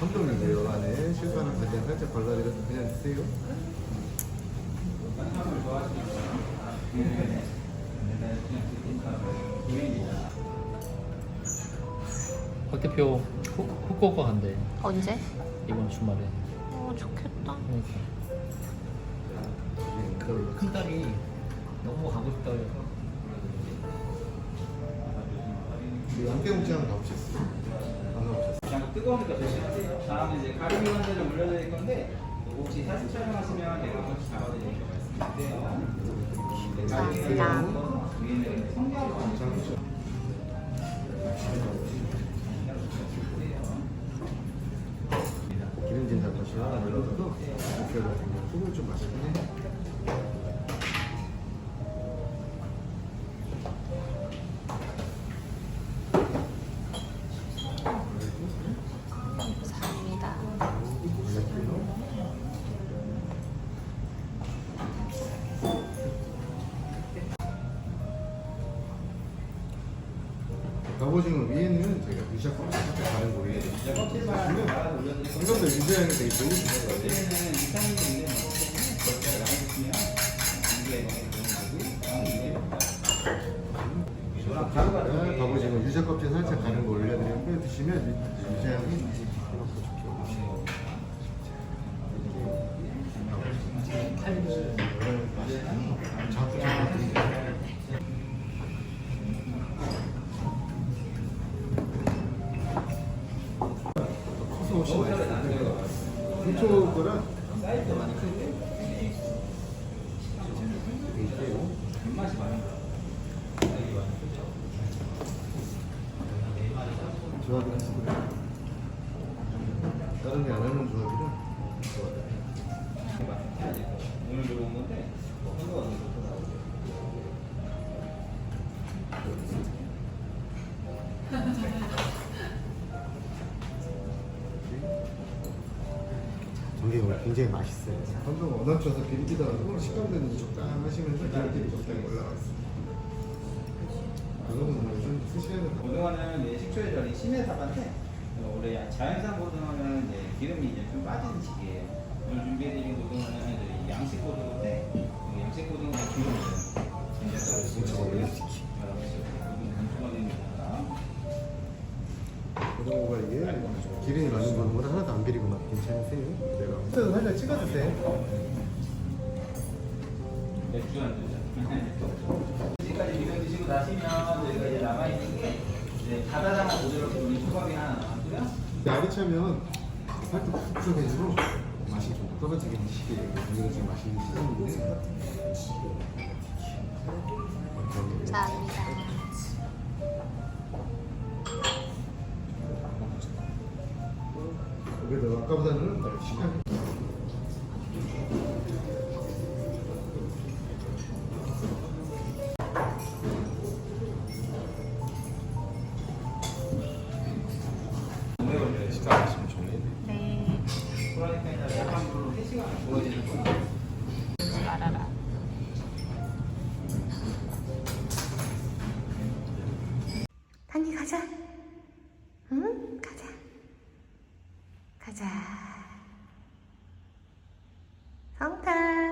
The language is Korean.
성동인데요 안에 실수하는 간장 살짝 발라드려서 그냥 드세요. 박 대표 후, 후쿠오카 간대 언제? 이번 주말에 어, 좋겠다. 그러니까 그 큰 딸이 너무 가고 싶다 그래서 양떼 목장 가보셨어요? 뜨거우니까 조심하세요. 다음에 이제 가리비 환자를 올려드릴 건데 혹시 사진 촬영하시면 제가 한번 잡아드리니까 말씀드릴게요. 네, 위에는 성게하고 같이 기름진 닭가슴 하나 올려서 이렇게 해가지고 소금 좀 맛있긴 갑오징어 위에는 저희가 무시하고 다른 거 위에 이것도 유지하는 게 되게 좋은 거예요. 갑오징어 유자 껍질 살짝 가는 거 올려드리고 드시면 유- 유자향이 맛있어요. 불초 거랑 사이즈가 많이 큰데 입맛이 많이 조합을 하시고 다른 게안 하는 조합이 오늘 굉장히 맛있어요. 한동 워낙 쳐서 비비기더라도 식감되는 적당하시면서 기름기도 적당히 올라갔어요. 고등어는 이제 식초에 절인 심해사반데 어, 원래 자연산 고등어는 이제 기름이 이제 좀 빠지는 시기예요. 오늘 준비해드린 고등어는 이제 양식 고등어인데 이 양식 고등어가 기름이. 고등어가 이게 기름이 많은 거는 하나도 안 비리고 막 괜찮으세요? 찍어주세요. 맥주 한 잔. 지금까지 미경 드시고 나시면 저희가 이제 남아 있는 게 이제 바다장어 모델로 돌린 초밥이 하나 남았고요. 야리차면 살짝 푹푹해지고 맛이 좀 떨어지긴. 이거 지금 맛있는 시즌인데. 감사합니다. 그래도 아까보다는 더 시간 단기 가자. 응? 가자. 가자. 성탄.